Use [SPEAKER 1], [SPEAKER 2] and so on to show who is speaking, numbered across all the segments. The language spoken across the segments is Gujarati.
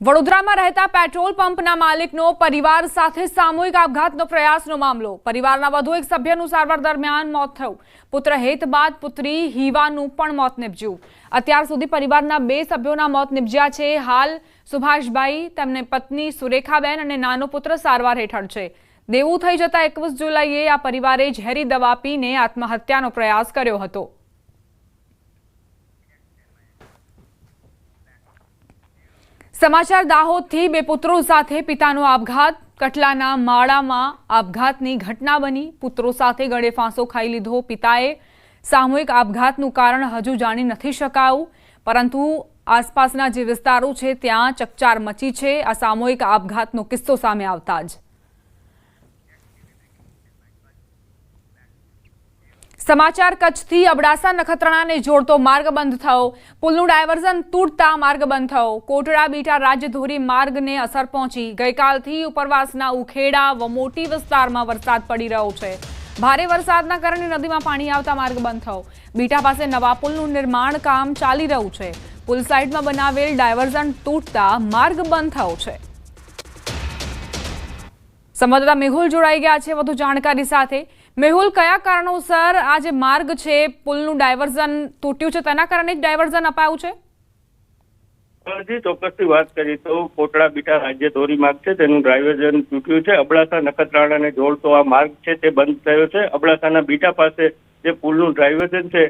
[SPEAKER 1] વડોદરામાં રહેતા પેટ્રોલ પંપના માલિકનો પરિવાર સાથે સામૂહિક આપઘાતનો પ્રયાસનો મામલો. પરિવારના વધુ એક સભ્યનું સારવાર દરમિયાન મોત થયું. પુત્ર હેત બાદ પુત્રી હીવાનું પણ મોત નીપજ્યું. અત્યાર સુધી પરિવારના બે સભ્યોના મોત નિપજ્યા છે. હાલ સુભાષભાઈ, તેમને પત્ની સુરેખાબેન અને નાનો પુત્ર સારવાર હેઠળ છે. દેવું થઈ જતા એકવીસ જુલાઈએ આ પરિવારે ઝેરી દવા પીને આત્મહત્યાનો પ્રયાસ કર્યો હતો. સમાચાર દાહોદથી બે પુત્રો સાથે પિતાનો આપઘાત. કટલાના માળામાં આપઘાતની ઘટના બની. પુત્રો સાથે ગળે ફાંસો ખાઈ લીધો. પિતાએ સામૂહિક આપઘાતનું કારણ હજુ જાણી નથી શકાયું. પરંતુ આસપાસના જે વિસ્તારો છે, ત્યાં ચકચાર મચી છે. આ સામૂહિક આપઘાતનો કિસ્સો સામે આવતા જ. સમાચાર કચ્છથી અબડાસા નખત્રાણાને જોડતો માર્ગ બંધ થયો. પુલનું ડાયવર્ઝન તૂટતા માર્ગ બંધ થયો. કોટડા બીટા રાજ્યધોરી માર્ગને અસર પહોંચી. ગઈકાલથી ઉપરવાસના ઉખેડા વ મોટી વિસ્તારમાં વરસાદ પડી રહ્યો છે. ભારે વરસાદના કારણે નદીમાં પાણી આવતા માર્ગ બંધ થયો. બીટા પાસે નવા પુલનું નિર્માણ કામ ચાલી રહ્યું છે. પુલ સાઇડમાં બનાવેલ ડાયવર્ઝન તૂટતા માર્ગ બંધ થયો છે. સંવાદદાતા મેહુલ જોડાઈ ગયા છે. વધુ જાણકારી સાથે મેહુલ, કયા કારણોસર આ જે માર્ગ છે, પુલનું ડાયવર્ઝન તૂટ્યું છે? તેના કારણે જ ડાયવર્ઝન અપાયું છે?
[SPEAKER 2] જી ચોક્કસથી વાત કરી તો કોટડા બીટા રાજ્ય ધોરી માર્ગ છે, તેનું ડ્રાઇવર્ઝન તૂટ્યું છે. અબડાસા નખત્રાણાને જોડતો આ માર્ગ છે, તે બંધ થયો છે. અબડાસાના બીટા પાસે જે પુલનું ડ્રાઇવર્ઝન છે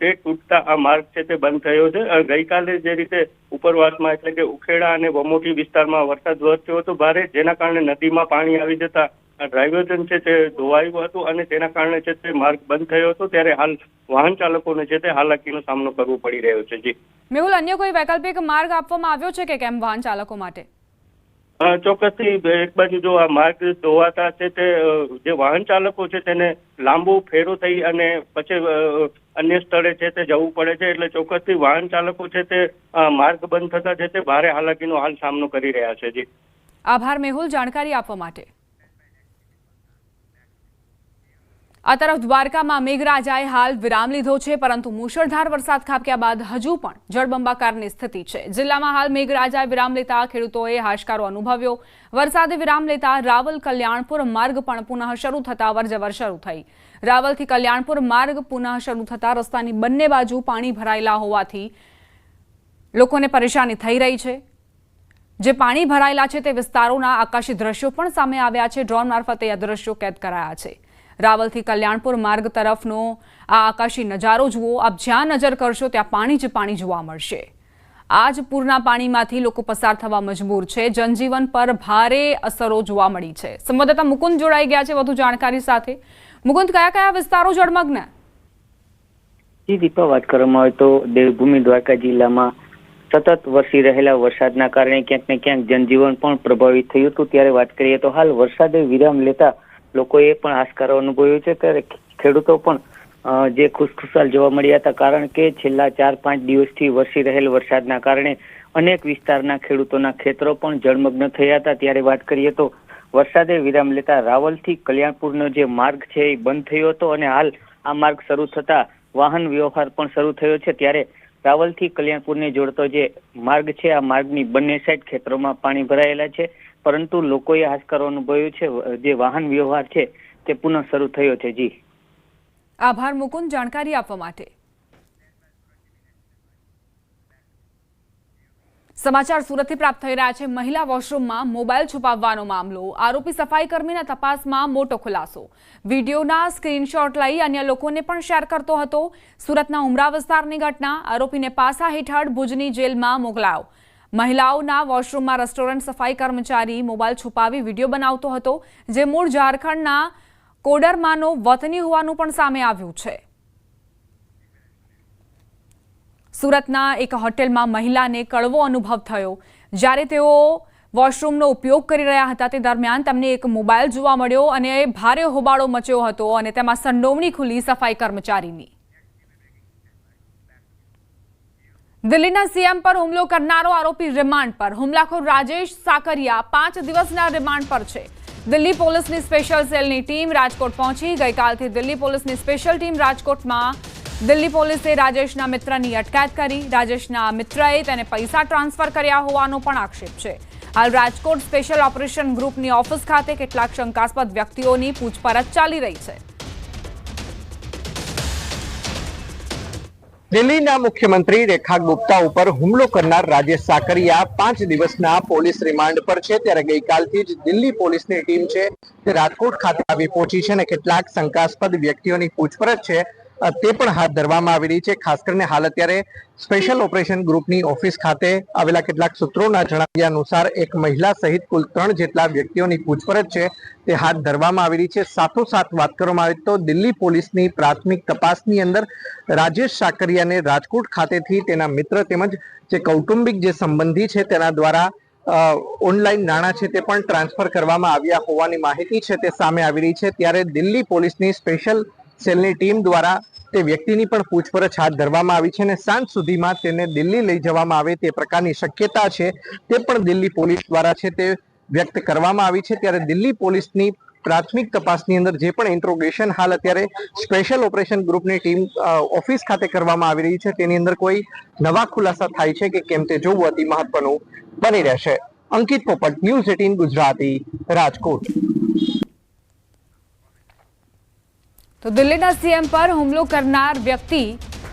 [SPEAKER 2] તે તૂટતા આ માર્ગ છે, તે બંધ થયો છે. ગઈકાલે જે રીતે ઉપરવાસમાં એટલે કે ઉખેડા અને વમોટી વિસ્તારમાં વરસાદ વરસ્યો હતો, ભારે, જેના કારણે નદીમાં પાણી આવી જતા ડ્રાઇવર્ઝન છે તે ધોવાયું હતું અને તેના કારણે છે તે માર્ગ બંધ થયો હતો. ત્યારે હાલ વાહન ચાલકોને છે તે હાલાકીનો સામનો કરવો પડી રહ્યો છે. જી.
[SPEAKER 1] મેહુલ અન્ય કોઈ વૈકલ્પિક માર્ગ આપવામાં આવ્યો છે કે કેમ વાહન ચાલકો માટે?
[SPEAKER 2] ચોક્કસથી એક બાજુ જો આ માર્ગ ધોવાતા છે તે જે વાહન ચાલકો છે તેને લાંબુ ફેરો થઈ અને પછી અન્ય સ્થળે છે તે જવું પડે છે. એટલે ચોક્કસથી વાહન ચાલકો છે તે માર્ગ બંધ થતા છે તે ભારે હાલાકીનો હાલ સામનો કરી રહ્યા છે. જી.
[SPEAKER 1] આભાર મેહુલ જાણકારી આપવા માટે. આ તરફ દ્વારકામાં મેઘરાજાએ હાલ વિરામ લીધો છે, પરંતુ મુશળધાર વરસાદ ખાબક્યા બાદ હજુ પણ જળબંબાકારની સ્થિતિ છે. જિલ્લામાં હાલ મેઘરાજાએ વિરામ લેતા ખેડૂતોએ હાશકારો અનુભવ્યો. વરસાદે વિરામ લેતા રાવલ કલ્યાણપુર માર્ગ પણ પુનઃ શરૂ થતા અવરજવર શરૂ થઈ. રાવલથી કલ્યાણપુર માર્ગ પુનઃ શરૂ થતા રસ્તાની બંને બાજુ પાણી ભરાયેલા હોવાથી લોકોને પરેશાની થઈ રહી છે. જે પાણી ભરાયેલા છે તે વિસ્તારોના આકાશી દ્રશ્યો પણ સામે આવ્યા છે. ડ્રોન મારફતે આ દ્રશ્યો કેદ કરાયા છે. રાવલથી કલ્યાણપુર માર્ગ તરફનો આ આકાશી નજારો જુઓ. આપ જ્યાં નજર કરશો ત્યાં પાણી જ પાણી જોવા મળશે. આ જ પૂરના પાણીમાંથી લોકો પસાર થવા મજબૂર છે. જનજીવન પર ભારે અસરો જોવા મળી છે. સંવાદદાતા મુકુંદ જોડાઈ ગયા છે વધુ જાણકારી સાથે. મુકુંદ, કયા કયા વિસ્તારો જળમગ્ન?
[SPEAKER 3] જી, દીપા, વાત કરવામાં આવે તો દેવભૂમિ દ્વારકા જિલ્લામાં સતત વરસી રહેલા વરસાદના કારણે ક્યાંક ને ક્યાંક જનજીવન પણ પ્રભાવિત થયું હતું. ત્યારે વાત કરીએ તો હાલ વરસાદે વિરામ લેતા લોકોએ પણ હાશકારો અનુભવ્યો છે ત્યારે ખેડૂતો પણ જે ખુશખુશાલ જોવા મળ્યા હતા, કારણ કે છેલ્લા ચાર પાંચ દિવસથી વરસી રહેલ વરસાદના કારણે અનેક વિસ્તારના ખેડૂતોના ખેતરો પણ જળમગ્ન થયા હતા. ત્યારે વાત કરીએ તો, વરસાદે વિરામ લેતા રાવલથી કલ્યાણપુરનો જે માર્ગ છે એ બંધ થયો હતો અને હાલ આ માર્ગ શરૂ થતા વાહન વ્યવહાર પણ શરૂ થયો છે. ત્યારે રાવલથી કલ્યાણપુરને જોડતો જે માર્ગ છે, આ માર્ગની બંને સાઈડ ખેતરોમાં પાણી ભરાયેલા છે. પરંતુ લોકોએ હાશકારો અનુભવ્યો છે, જે વાહન વ્યવહાર છે, તે પુનઃ શરૂ થયો છે. જી.
[SPEAKER 1] આભાર મુકુંદ જાણકારી આપવા માટે. સમાચાર સુરતથી પ્રાપ્ત થઈ રહ્યા છે. મહિલા વોશરૂમમાં મોબાઈલ છુપાવવાનો મામલો. આરોપી સફાઈ કર્મીના તપાસમાં મોટો ખુલાસો. વિડીયોના સ્ક્રીનશોટ લઈ અન્ય લોકોને પણ શેર કરતો હતો. સુરતના ઉમરા વિસ્તારની ઘટના. આરોપીને પાસા હેઠળ ભુજની જેલમાં મોકલાયો. મહિલાઓના વોશરૂમમાં રેસ્ટોરન્ટ સફાઈ કર્મચારી મોબાઈલ છુપાવી વીડિયો બનાવતો હતો, જે મૂળ ઝારખંડના કોડરમાનો વતની હોવાનું પણ સામે આવ્યું છે. સુરતના એક હોટેલમાં મહિલાને કડવો અનુભવ થયો. જ્યારે તેઓ વોશરૂમનો ઉપયોગ કરી રહ્યા હતા, તે દરમિયાન તેમને એક મોબાઈલ જોવા મળ્યો અને ભારે હોબાળો મચ્યો હતો અને તેમાં સંડોવણી ખુલી સફાઈ કર્મચારીની. દિલ્હીના સીએમ પર હુમલો કરનારો આરોપી રિમાન્ડ પર. હુમલાખોર રાજેશ સાકરિયા પાંચ દિવસના રિમાન્ડ પર છે. દિલ્હી પોલીસની સ્પેશિયલ સેલની ટીમ રાજકોટ પહોંચી. ગઈકાલથી દિલ્હી પોલીસની સ્પેશિયલ ટીમ રાજકોટમાં. દિલ્હી પોલીસે રાજેશના મિત્રની અટકાયત કરી. રાજેશના મિત્રએ તેને પૈસા ટ્રાન્સફર કર્યા હોવાનો પણ આક્ષેપ છે. હાલ રાજકોટ સ્પેશિયલ ઓપરેશન ગ્રુપની ઓફિસ ખાતે કેટલાક શંકાસ્પદ વ્યક્તિઓની પૂછપરછ ચાલી રહી છે.
[SPEAKER 4] દિલ્હીના મુખ્યમંત્રી રેખા ગુપ્તા ઉપર હુમલો કરનાર રાજેશ સાકરિયા પાંચ દિવસના પોલીસ રિમાન્ડ પર છે. ત્યારે ગઈકાલથી જ દિલ્હી પોલીસની ટીમ છે તે રાજકોટ ખાતે આવી પહોંચી છે અને કેટલાક શંકાસ્પદ વ્યક્તિઓની પૂછપરછ છે. તે પણ હાથ ધરવામાં આવી રહી છે. ખાસ કરીને હાલ અત્યારે સ્પેશિયલ ઓપરેશન ગ્રુપની ઓફિસ ખાતે આવેલા કેટલાક સૂત્રોના જણાવ્યા અનુસાર એક મહિલા સહિત કુલ ત્રણ જેટલા વ્યક્તિઓની પૂછપરછ છે તે હાથ ધરવામાં આવી રહી છે. સાથોસાથ વાત કરવામાં આવે તો દિલ્હી પોલીસની પ્રાથમિક તપાસની અંદર રાજેશ સાકરિયાને રાજકોટ ખાતેથી તેના મિત્ર તેમજ જે કૌટુંબિક જે સંબંધી છે તેના દ્વારા ઓનલાઈન નાણાં છે તે પણ ટ્રાન્સફર કરવામાં આવ્યા હોવાની માહિતી છે તે સામે આવી રહી છે. ત્યારે દિલ્હી પોલીસની સ્પેશિયલ સેલની ટીમ દ્વારા તે વ્યક્તિની પણ પૂછપરછ હાથ ધરવામાં આવી છે અને સાંજ સુધીમાં તેને દિલ્હી લઈ જવામાં આવે તે પ્રકારની શક્યતા છે. તે પણ દિલ્હી પોલીસ દ્વારા છે તે વ્યક્ત કરવામાં આવી છે. ત્યારે દિલ્હી પોલીસની પ્રાથમિક તપાસની અંદર જે પણ ઇન્ટ્રોગેશન હાલ અત્યારે સ્પેશિયલ ઓપરેશન ગ્રુપની ટીમ ઓફિસ ખાતે કરવામાં આવી રહી છે. તેની અંદર કોઈ નવા ખુલાસા થાય છે કે કેમ તે જોવું અતિ મહત્વનું બની રહેશે. અંકિત પોપટ, ન્યૂઝ એટીન ગુજરાતી રાજકોટ.
[SPEAKER 1] તો દિલ્હીના સીએમ પર હુમલો કરનાર વ્યક્તિ,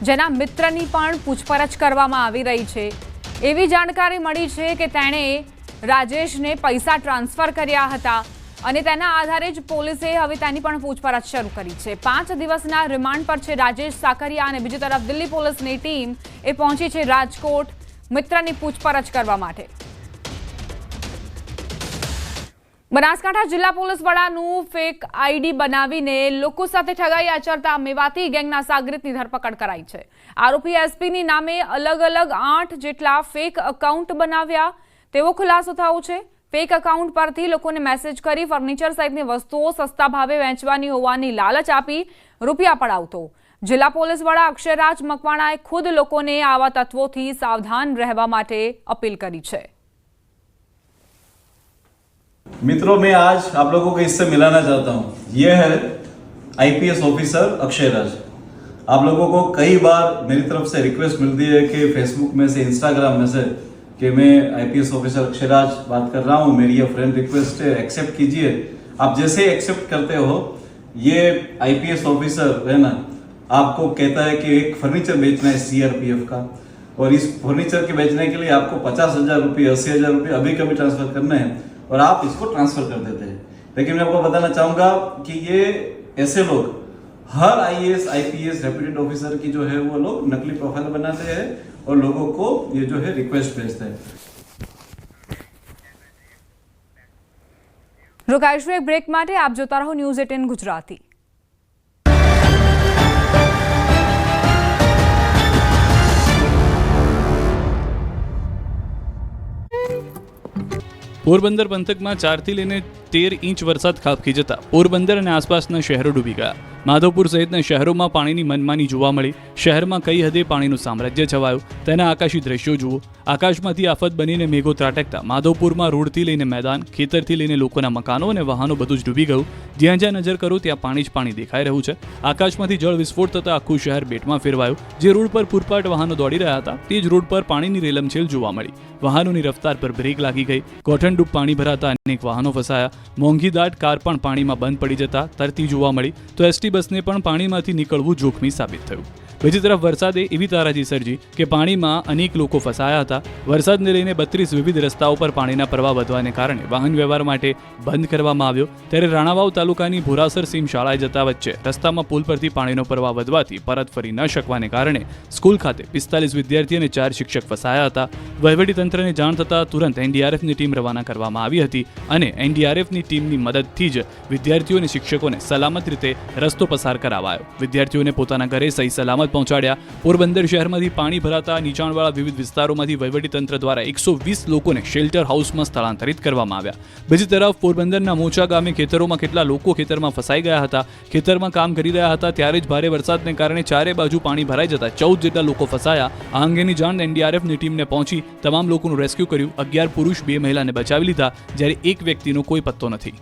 [SPEAKER 1] જેના મિત્રની પણ પૂછપરછ કરવામાં આવી રહી છે. એવી જાણકારી મળી છે કે તેણે રાજેશને પૈસા ટ્રાન્સફર કર્યા હતા અને તેના આધારે જ પોલીસે હવે તેની પણ પૂછપરછ શરૂ કરી છે. પાંચ દિવસના રિમાન્ડ પર છે રાજેશ સાકરિયા અને બીજી તરફ દિલ્હી પોલીસની ટીમ એ પહોંચી છે રાજકોટ મિત્રની પૂછપરછ કરવા માટે. બનાસકાંઠા જિલ્લા પોલીસ વડાનું ફેક આઈડી બનાવીને લોકો સાથે ઠગાઈ આચરતા મેવાતી ગેંગના સાગરીતની ધરપકડ કરાઈ છે. આરોપી એસપીની નામે અલગ અલગ આઠ જેટલા ફેક અકાઉન્ટ બનાવ્યા. તેવો ખુલાસો થયો છે. ફેક અકાઉન્ટ પરથી લોકોને મેસેજ કરી ફર્નિચર સહિતની વસ્તુઓ સસ્તા ભાવે વેચવાની હોવાની લાલચ આપી રૂપિયા પડાવતો. જિલ્લા પોલીસ વડા અક્ષયરાજ મકવાણાએ ખુદ લોકોને આવા તત્વોથી સાવધાન રહેવા માટે અપીલ કરી છે.
[SPEAKER 5] मित्रों, मैं आज आप लोगों को इससे मिलाना चाहता हूँ। ये है आईपीएस ऑफिसर अक्षय राज। आप लोगों को कई बार मेरी तरफ़ से रिक्वेस्ट मिलती है कि फेसबुक में से इंस्टाग्राम में से कि मैं आईपीएस ऑफिसर अक्षय राज बात कर रहा हूँ। मेरी ये फ्रेंड रिक्वेस्ट है एक्सेप्ट कीजिए। आप जैसे एक्सेप्ट करते हो, ये आईपीएस ऑफिसर है ना, आपको कहता है कि एक फर्नीचर बेचना है सीआरपीएफ का। और इस फर्नीचर के बेचने के लिए आपको पचास हज़ार रुपये, अस्सी हज़ार रुपये अभी कभी ट्रांसफ़र करना हैं। और आप इसको ट्रांसफर कर देते हैं लेकिन मैं आपको बताना चाहूंगा कि ये ऐसे लोग हर आईएएस आईपीएस रेप्यूटेड ऑफिसर की जो है वो लोग नकली प्रोफाइल बनाते हैं और लोगों को ये जो है रिक्वेस्ट भेजते हैं
[SPEAKER 1] રોકાઈશું એક બ્રેક માટે આપ જોતા રહો ન્યૂઝ એટીન ગુજરાતી
[SPEAKER 6] પોરબંદર પંથકમાં ચારથી લઈને તેર ઇંચ વરસાદ ખાબકી જતા પોરબંદર અને આસપાસના શહેરો ડૂબી ગયા. માધવપુર સહિતના શહેરોમાં પાણીની મનમાની જોવા મળી. શહેરમાં કઈ હદે પાણીનું સામ્રાજ્ય છવાયું? તેના આકાશી દ્રશ્યો જુઓ. આકાશમાંથી આફત બનીને મેઘો ત્રાટકતા માધવપુરમાં રોડથી લઈને મેદાન, ખેતરથી લઈને લોકોના મકાનો અને વાહનો બધું જ ડૂબી ગયું. જ્યાં જ્યાં નજર કરો, ત્યાં પાણી જ પાણી દેખાઈ રહ્યું છે. આકાશમાંથી જળ વિસ્ફોટ થતાં આખું શહેર બેટમાં ફેરવાયું. જે રોડ પર પૂરપાટ વાહનો દોડી રહ્યા હતા, તે જ રોડ પર પાણીની રેલમછેલ જોવા મળી. વાહનોની રફતાર પર બ્રેક લાગી ગઈ. ગોઠણડૂબ પાણી ભરાતા અનેક વાહનો ફસાયા. મોંઘી દાટ કાર પણ પાણીમાં બંધ પડી જતા, તરતી જોવા મળી. તો એસટી બસને પણ પાણીમાંથી નીકળવું જોખમી સાબિત થયું. બીજી તરફ વરસાદે એવી તારાજી સર્જી કે પાણીમાં અનેક લોકો ફસાયા હતા. વરસાદને લઈને બત્રીસ વિવિધ રસ્તાઓ પર પાણીના પ્રવાહ વધવાને કારણે વાહન વ્યવહાર માટે બંધ કરવામાં આવ્યો. ત્યારે રાણાવાવ તાલુકાની ભોરાસર સીમ શાળાએ જતા વચ્ચે રસ્તામાં પુલ પરથી પાણીનો પ્રવાહ વધવાથી પરત ફરી ન શકવાને કારણે સ્કૂલ ખાતે પિસ્તાલીસ વિદ્યાર્થી અને ચાર શિક્ષક ફસાયા હતા. વહીવટી તંત્રને જાણ થતાં તુરંત એનડીઆરએફની ટીમ રવાના કરવામાં આવી હતી અને એનડીઆરએફની ટીમની મદદથી જ વિદ્યાર્થીઓ અને શિક્ષકોને સલામત રીતે રસ્તો પસાર કરાવાયો. વિદ્યાર્થીઓને પોતાના ઘરે સહી સલામત પહોંચાડ્યા. પોરબંદર શહેરમાંથી પાણી ભરાતા નીચાણવાળા વિવિધ વિસ્તારોમાંથી વહીવટીતંત્ર દ્વારા એકસો વીસ લોકોને શેલ્ટર હાઉસમાં સ્થળાંતરિત કરવામાં આવ્યા. બીજી તરફ, પોરબંદરના મોચા ગામે ખેતરોમાં કેટલા લોકો ખેતરમાં ફસાઈ ગયા હતા, ખેતરમાં કામ કરી રહ્યા હતા, ત્યારે જ ભારે વરસાદને કારણે ચારે બાજુ પાણી ભરાઈ જતા ચૌદ જેટલા લોકો ફસાયા. આ અંગેની જાણ એનડીઆરએફની ટીમને પહોંચી તમામ લોકોનું રેસ્ક્યુ કર્યું. અગિયાર પુરુષ, બે મહિલાને બચાવી લીધા, જ્યારે એક વ્યક્તિનો કોઈ પત્તો નથી.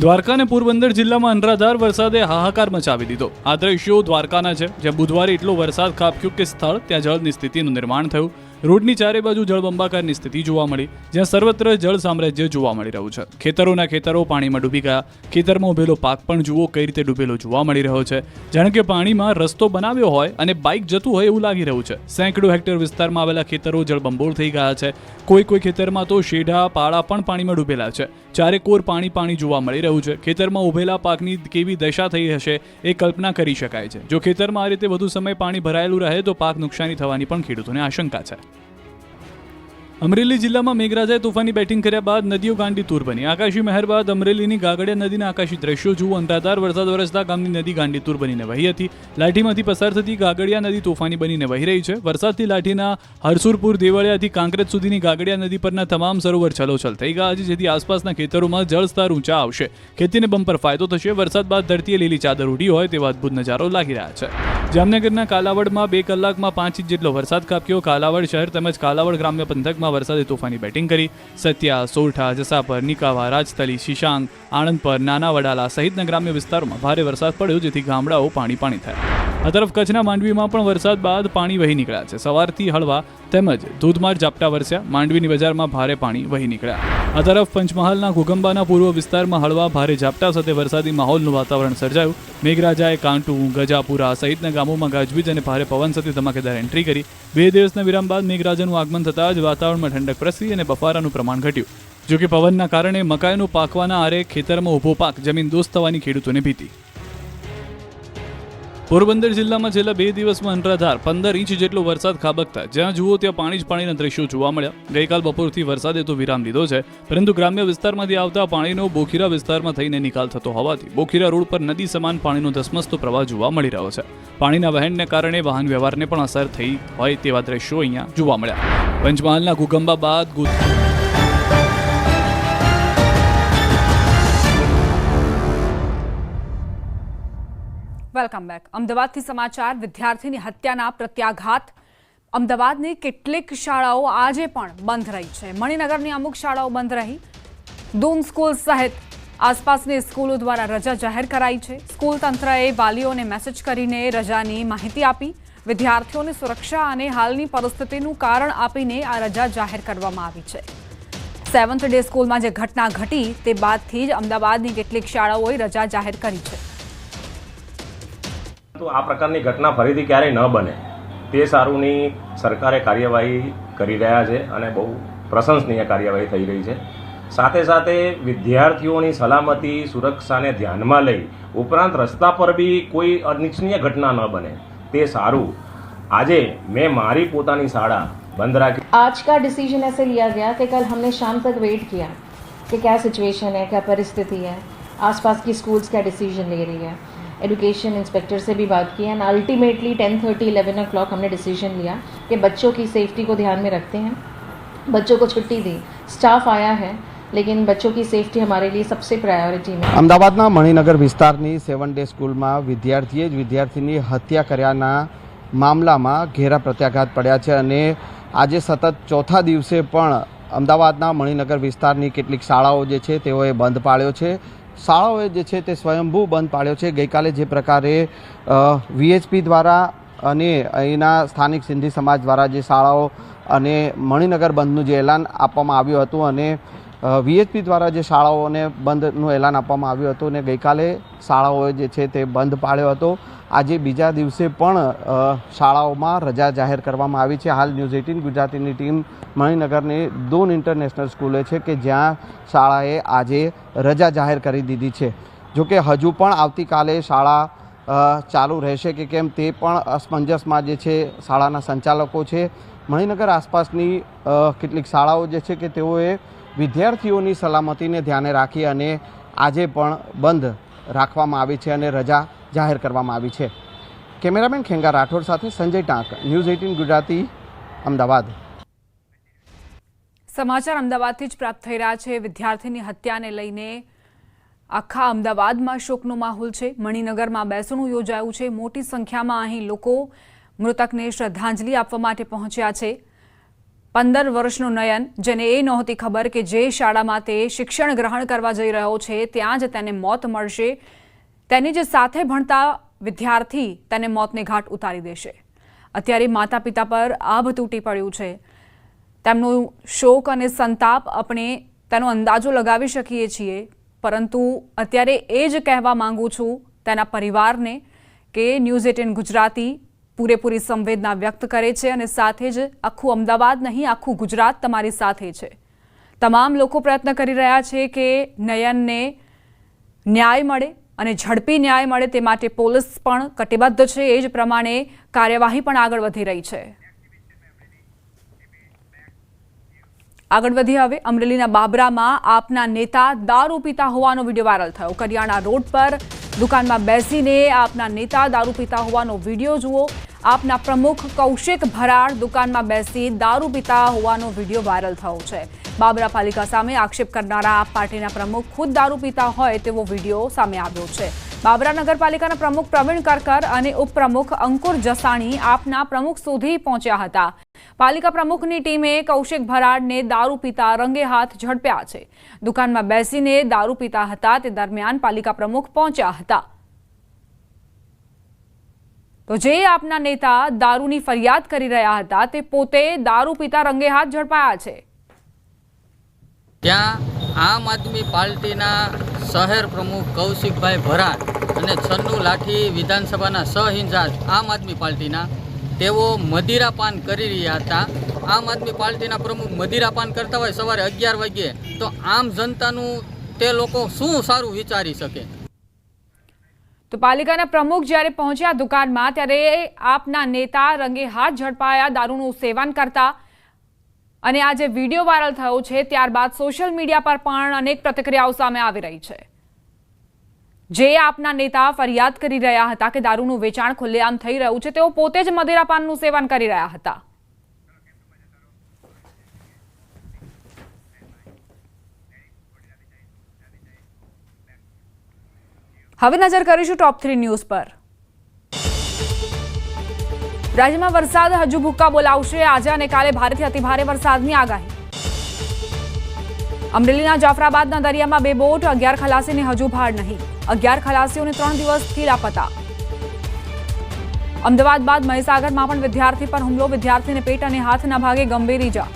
[SPEAKER 6] દ્વારકા અને પોરબંદર જિલ્લામાં અનરાધાર વરસાદે હાહાકાર મચાવી દીધો. આ દ્રશ્યો દ્વારકાના છે, જ્યાં બુધવારે એટલો વરસાદ ખાબક્યો કે સ્થળ, ત્યાં જળની સ્થિતિનું નિર્માણ થયું. રોડની ચારે બાજુ જળબંબાકારની સ્થિતિ જોવા મળી, જ્યાં સર્વત્ર જળ સામ્રાજ્ય જોવા મળી રહ્યું છે. ખેતરોના ખેતરો પાણીમાં ડૂબી ગયા. ખેતરમાં ઉભેલો પાક પણ જુઓ કઈ રીતે ડૂબેલો જોવા મળી રહ્યો છે. જાણે કે પાણીમાં રસ્તો બનાવ્યો હોય અને બાઇક જતું હોય એવું લાગી રહ્યું છે. સેંકડો હેક્ટર વિસ્તારમાં આવેલા ખેતરો જળબંબોળ થઈ ગયા છે. કોઈ કોઈ ખેતરમાં તો શેઢા, પાળા પણ પાણીમાં ડૂબેલા છે. ચારે કોર પાણી પાણી જોવા મળી રહ્યું છે. ખેતરમાં ઉભેલા પાકની કેવી દશા થઈ હશે એ કલ્પના કરી શકાય છે. જો ખેતરમાં આ રીતે વધુ સમય પાણી ભરાયેલું રહે તો પાક નુકસાની થવાની પણ ખેડૂતોને આશંકા છે. અમરેલી જિલ્લામાં મેઘરાજાએ તોફાની બેટિંગ કર્યા બાદ નદીઓ ગાંડી તૂર બની. આકાશી મહેર બાદ અમરેલીની ગાગડિયા નદીના આકાશી દ્રશ્યો જુઓ. અંધાધાર વરસાદ વરસતા ગામની નદી ગાંડી તૂર બનીને વહી હતી. લાઠીમાંથી પસાર થતી ગાગડિયા નદી તોફાની બનીને વહી રહી છે. વરસાદથી લાઠીના હરસુરપુર દેવળિયાથી કાંકરેજ સુધીની ગાગડિયા નદી પરના તમામ સરોવર છલોછલ થઈ ગયા છે, જેથી આસપાસના ખેતરોમાં જળસ્તર ઊંચા આવશે. ખેતીને બમ્પર ફાયદો થશે. વરસાદ બાદ ધરતીએ લીલી ચાદર ઉડી હોય તેવા અદભુત નજારો લાગી રહ્યા છે. જામનગરના કાલાવડમાં બે કલાકમાં પાંચ ઇંચ જેટલો વરસાદ કાપ્યો. કાલાવડ શહેર તેમજ કાલાવડ ગ્રામ્ય પંથકમાં વરસાદે તોફાની બેટિંગ કરી. સત્યા સોરઠા જસાપર, નિકાવા, રાજતલી શિશાંગ આણંદપર નાના વડાલા સહિતના ગ્રામ્ય વિસ્તારોમાં ભારે વરસાદ પડ્યો, જેથી ગામડાઓ પાણી પાણી થયા. આ તરફ કચ્છના માંડવીમાં પણ વરસાદ બાદ પાણી વહી નીકળ્યા છે. સવારથી હળવા તેમજ ધોધમાર ઝાપટા વરસ્યા. માંડવીની બજારમાં ભારે પાણી વહી નીકળ્યા. આ તરફ પંચમહાલના ઘુગંબાના પૂર્વ વિસ્તારમાં હળવા ભારે ઝાપટા સાથે વરસાદી માહોલનું વાતાવરણ સર્જાયું. મેઘરાજાએ કાંટુ, ગજાપુરા સહિતના ગામોમાં ગાજવીજ અને ભારે પવન સાથે ધમાકેદાર એન્ટ્રી કરી. બે દિવસના વિરામ બાદ મેઘરાજાનું આગમન થતાં જ વાતાવરણમાં ઠંડક પ્રસરી અને બફારાનું પ્રમાણ ઘટ્યું. જોકે પવનના કારણે મકાઈનું પાકવાના આરે ખેતરમાં ઊભો પાક જમીન દોસ્ત થવાની ખેડૂતોને ભીતી. પોરબંદર જિલ્લામાં છેલ્લા બે દિવસમાં અનરાધાર પંદર ઇંચ જેટલો વરસાદ ખાબકતા. જ્યાં જુઓ ત્યાં પાણી જ પાણીના દ્રશ્યો જોવા મળ્યા. ગઈકાલ બપોરથી વરસાદે તો વિરામ લીધો છે, પરંતુ ગ્રામ્ય વિસ્તારમાંથી આવતા પાણીનો બોખીરા વિસ્તારમાં થઈને નિકાલ થતો હોવાથી બોખીરા રોડ પર નદી સમાન પાણીનો ધસમસતો પ્રવાહ જોવા મળી રહ્યો છે. પાણીના વહેણને કારણે વાહન વ્યવહારને પણ અસર થઈ હોય તેવા દ્રશ્યો અહીંયા જોવા મળ્યા. પંચમહાલના ભૂકંપા બાદ
[SPEAKER 1] વેલકમ બેક અમદાવાદથી સમાચાર, વિદ્યાર્થીની હત્યાના પ્રત્યાઘાત. અમદાવાદની કેટલીક શાળાઓ આજે પણ બંધ રહી છે. મણિનગરની અમુક શાળાઓ બંધ રહી. દૂન સ્કૂલ સહિત આસપાસની સ્કૂલો દ્વારા રજા જાહેર કરાઈ છે. સ્કૂલ તંત્રએ વાલીઓને મેસેજ કરીને રજાની માહિતી આપી. વિદ્યાર્થીઓની સુરક્ષા અને હાલની પરિસ્થિતિનું કારણ આપીને આ રજા જાહેર કરવામાં આવી છે. સેવન્થ ડે સ્કૂલમાં જે ઘટના ઘટી તે બાદથી જ અમદાવાદની કેટલીક શાળાઓએ રજા જાહેર કરી છે.
[SPEAKER 7] પરંતુ આ પ્રકારની ઘટના ફરીથી ક્યારેય ન બને. તે સારુંની સરકારે કાર્યવાહી કરી રહ્યા છે અને બહુ પ્રશંસનીય કાર્યવાહી થઈ રહી છે. સાથે સાથે વિદ્યાર્થીઓની સલામતી સુરક્ષાને ધ્યાનમાં લઈ ઉપરાંત રસ્તા પર બી કોઈ અનિચ્છનીય ઘટના ન બને. તે સારું. આજે મેં મારી પોતાની શાળા બંધ રાખી.
[SPEAKER 8] આજ કા ડિસિઝન એસે લિયા ગયા કે કલ હમને શામ તક વેઇટ કિયા કે ક્યા સિચ્યુએશન હૈ, ક્યા પરિસ્થિતિ હૈ, આસપાસ કી સ્કૂલ્સ ક્યા ડિસિઝન લે રહી હૈ. एजुकेशन इंस्पेक्टर से भी बात की and ultimately ten thirty eleven o'clock हमने डिसीजन लिया कि बच्चों की सेफ्टी को ध्यान में रखते हैं बच्चों को छुट्टी दी स्टाफ आया है लेकिन बच्चों की सेफ्टी हमारे लिए सबसे प्रायोरिटी में
[SPEAKER 9] અમદાવાદના મણિનગર વિસ્તારની સેવન ડે સ્કૂલમાં વિદ્યાર્થીએ જ વિદ્યાર્થીની હત્યા કર્યાના મામલામાં ઘેરા પ્રત્યાઘાત પડ્યા છે અને આજે સતત ચોથા દિવસે પણ અમદાવાદના મણિનગર વિસ્તારની કેટલીક શાળાઓ જે છે તેઓએ બંધ પાડ્યો છે શાળાઓએ જે છે તે સ્વયંભૂ બંધ પાડ્યો છે. ગઈકાલે જે પ્રકારે વીએચપી દ્વારા અને અહીંના સ્થાનિક સિંધી સમાજ દ્વારા જે શાળાઓ અને મણિનગર બંધનું જે એલાન આપવામાં આવ્યું હતું અને વીએચપી દ્વારા જે શાળાઓને બંધનું એલાન આપવામાં આવ્યું હતું અને ગઈકાલે શાળાઓએ જે છે તે બંધ પાડ્યો હતો. આજે બીજા દિવસે પણ શાળાઓમાં રજા જાહેર કરવામાં આવી છે. હાલ ન્યૂઝ એટીન ગુજરાતીની ટીમ મણિનગરની દૂન ઇન્ટરનેશનલ સ્કૂલે છે કે જ્યાં શાળાએ આજે રજા જાહેર કરી દીધી છે. જોકે હજુ પણ આવતીકાલે શાળા ચાલુ રહેશે કે કેમ તે પણ અસમંજસમાં જે છે શાળાના સંચાલકો છે. મણિનગર આસપાસની કેટલીક શાળાઓ જે છે કે તેઓએ વિદ્યાર્થીઓની સલામતીને ધ્યાને રાખી અને આજે પણ બંધ રાખવામાં આવી છે અને રજા જાહેર કરવામાં આવી છે. કેમેરામેન ખેંગા રાઠોડ સાથે સંજય ટાંક, ન્યૂઝ એઇટીન ગુજરાતી, અમદાવાદ.
[SPEAKER 1] સમાચાર અમદાવાદથી જ પ્રાપ્ત થઈ રહ્યા છે. વિદ્યાર્થીની હત્યાને લઈને આખા અમદાવાદમાં શોકનો માહોલ છે. મણિનગરમાં બેસણું યોજાયું છે. મોટી સંખ્યામાં અહીં લોકો મૃતકને શ્રદ્ધાંજલિ આપવા માટે પહોંચ્યા છે. પંદર વર્ષનું નયન, જેને એ નહોતી ખબર કે જે શાળામાં તે શિક્ષણ ગ્રહણ કરવા જઈ રહ્યો છે, ત્યાં જ તેને મોત મળશે. તેની જ સાથે ભણતા વિદ્યાર્થી તેને મોતને ઘાટ ઉતારી દેશે. અત્યારે માતા પિતા પર આભ તૂટી પડ્યું છે. તેમનું શોક અને સંતાપ આપણે તેનો અંદાજો લગાવી શકીએ છીએ, પરંતુ અત્યારે એ જ કહેવા માંગુ છું તેના પરિવારને કે ન્યૂઝ એટીન ગુજરાતી પૂરેપૂરી સંવેદના વ્યક્ત કરે છે અને સાથે જ આખું અમદાવાદ નહીં, આખું ગુજરાત તમારી સાથે છે. તમામ લોકો પ્રયત્ન કરી રહ્યા છે કે નયનને ન્યાય મળે અને ઝડપી ન્યાય મળે તે માટે પોલીસ પણ કટિબદ્ધ છે. એ જ પ્રમાણે કાર્યવાહી પણ આગળ વધી રહી છે. આગળ વધી હવે અમરેલીના બાબરામાં આપના નેતા દારૂ પીતા હોવાનો વીડિયો વાયરલ થયો. કરિયાણા રોડ પર દુકાનમાં બેસીને આપના નેતા દારૂ પીતા હોવાનો વીડિયો જુઓ. આપના પ્રમુખ કૌશિક ભરાડ દુકાનમાં બેસી દારૂ પીતા હોવાનો વીડિયો વાયરલ થયો છે. બાબરા પાલિકા સામે આક્ષેપ કરનારા આપ પાર્ટીના પ્રમુખ ખુદ દારૂ પીતા હોય તેવો વીડિયો સામે આવ્યો છે. બાબરા નગરપાલિકાના પ્રમુખ પ્રવીણ કરકર અને ઉપપ્રમુખ અંકુર જસાણી આપના પ્રમુખ સુધી પહોંચ્યા હતા. પાલિકા પ્રમુખની ટીમે કૌશિક ભરાડને દારૂ પીતા રંગે હાથ ઝડપ્યા છે. દુકાનમાં બેસીને દારૂ પીતા હતા, તે દરમિયાન પાલિકા પ્રમુખ પહોંચ્યા હતા. તો જે આપના નેતા દારૂની ફરિયાદ કરી રહ્યા હતા, તે પોતે દારૂ પીતા રંગે હાથ ઝડપાયા છે.
[SPEAKER 10] ત્યાં આમ આદમી પાર્ટીના શહેર પ્રમુખ કૌશિકભાઈ ભરાટ અને છન્નુ લાઠી વિધાનસભાના સહ ઇન્ચાર્જ આમ આદમી પાર્ટીના, તેઓ મદિરાપાન કરી રહ્યા હતા. આમ આદમી પાર્ટીના પ્રમુખ મદિરાપાન કરતા હોય સવારે અગિયાર વાગ્યે, તો આમ જનતાનું તે લોકો શું સારું વિચારી શકે?
[SPEAKER 1] તો પાલિકાના પ્રમુખ જ્યારે પહોંચ્યા દુકાનમાં, ત્યારે આપના નેતા રંગે હાથ ઝડપાયા, દારૂનું સેવન કરતા અને આ જે વીડિયો વાયરલ થયો છે, ત્યારબાદ સોશિયલ મીડિયા પર પણ અનેક પ્રતિક્રિયાઓ સામે આવી રહી છે. જે આપના નેતા ફરિયાદ કરી રહ્યા હતા કે દારૂનું વેચાણ ખુલ્લેઆમ થઈ રહ્યું છે, તેઓ પોતે જ મદિરાપાનનું સેવન કરી રહ્યા હતા. હવે નજર કરીશું ટોપ થ્રી ન્યૂઝ પર. રાજ્યમાં વરસાદ હજુ ભૂક્કા બોલાવશે. આજે અને કાલે ભારેથી અતિભારે વરસાદની આગાહી. અમરેલીના જાફરાબાદના દરિયામાં બે બોટ, અગિયાર ખલાસીને હજુ ભાર નહીં. અગિયાર ખલાસીઓને ત્રણ દિવસથી લાપતા. અમદાવાદ બાદ મહીસાગરમાં પણ વિદ્યાર્થી પર હુમલો, વિદ્યાર્થીને પેટ અને હાથના ભાગે ગંભીર ઈજા.